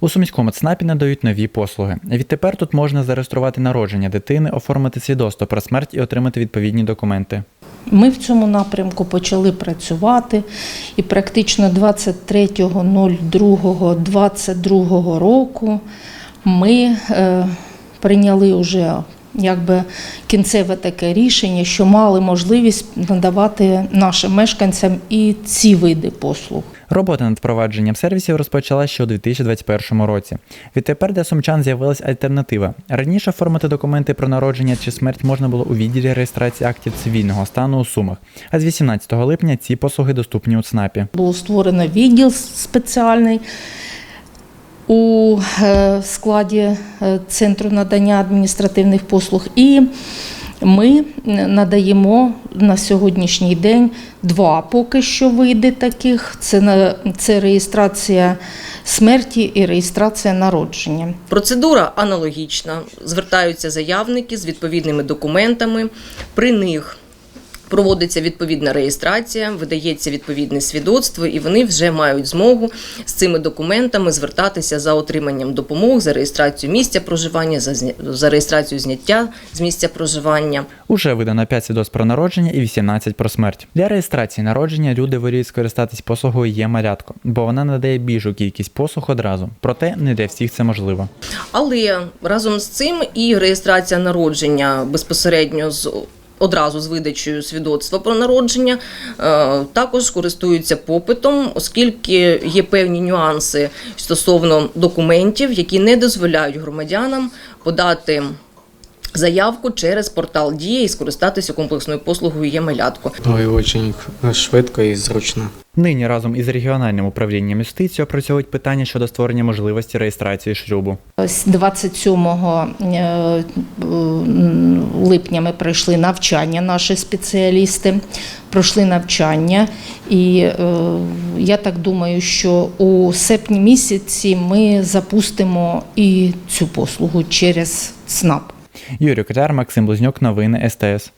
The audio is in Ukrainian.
У сумському ЦНАПі надають нові послуги. Відтепер тут можна зареєструвати народження дитини, оформити свідоцтво про смерть і отримати відповідні документи. Ми в цьому напрямку почали працювати, і практично 23.02.22 року ми е, прийняли вже якби кінцеве таке рішення, що мали можливість надавати нашим мешканцям і ці види послуг. Робота над впровадженням сервісів розпочалася ще у 2021 році. Відтепер для сумчан з'явилась альтернатива. Раніше оформити документи про народження чи смерть можна було у відділі реєстрації актів цивільного стану у Сумах. А з 18 липня ці послуги доступні у ЦНАПі. Було створено відділ спеціальний у е, складі е, Центру надання адміністративних послуг. І ми надаємо на сьогоднішній день два поки що види таких: це, на- це реєстрація смерті і реєстрація народження. Процедура аналогічна. Звертаються заявники з відповідними документами. При них проводиться відповідна реєстрація, видається відповідне свідоцтво, і вони вже мають змогу з цими документами звертатися за отриманням допомог, за реєстрацію місця проживання, за, за реєстрацію зняття з місця проживання. Уже видано 5 свідоцтв про народження і 18 про смерть. Для реєстрації народження люди вирішують скористатись послугою є малятко, бо вона надає більшу кількість послуг одразу. Проте не для всіх це можливо. Але разом з цим і реєстрація народження безпосередньо з одразу з видачею свідоцтва про народження е, також користуються попитом, оскільки є певні нюанси стосовно документів, які не дозволяють громадянам подати. Заявку через портал Дія і скористатися комплексною послугою «Є-малятко». Ой, очень швидко і зручно. Нині разом із регіональним управлінням юстиції опрацьовують питання щодо створення можливості реєстрації шлюбу. З 27 е, липня ми пройшли навчання, наші спеціалісти пройшли навчання, і е, я так думаю, що у серпні місяці ми запустимо і цю послугу через ЦНАП. Юрій Котяр, Максим Близнюк, новини СТС.